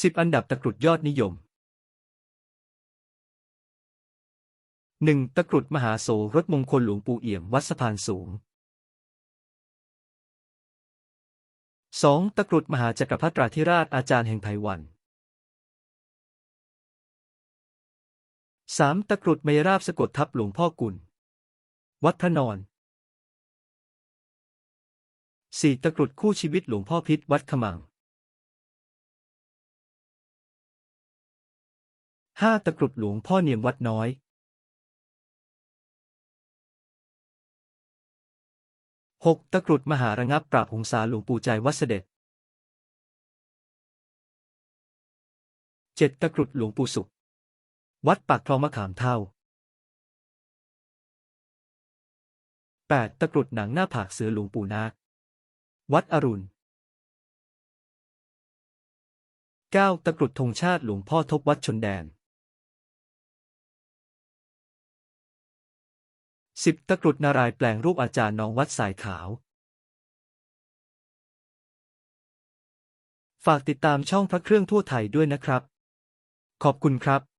สิบอันดับตะกรุดยอดนิยมหนึ่งตะกรุดมหาโสรถมงคลหลวงปู่เอี่ยมวัดสะพานสูงสองตะกรุดมหาจักรพรรดิราธิราชอาจารย์แห่งไต้หวันสามตะกรุดเมยราบสะกดทับหลวงพ่อกุล วัดพระนอนสี่ตะกรุดคู่ชีวิตหลวงพ่อพิษวัดขมัง ห้าตะกรุดหลวงพ่อเนียมวัดน้อยหกตะกรุดมหาระงับปราบหงสาหลวงปู่ใจวัดเสด็จเจ็ดตะกรุดหลวงปู่สุข วัดปากคลองมะขามเท่าแปดตะกรุดหนังหน้าผากเสือหลวงปู่นาค วัดอรุณเก้าตะกรุดธงชาติหลวงพ่อทบวัดชนแดน สิบตะกรุดนารายแปลงรูปอาจารย์น้องวัดสายขาว ฝากติดตามช่องพระเครื่องทั่วไทยด้วยนะครับ ขอบคุณครับ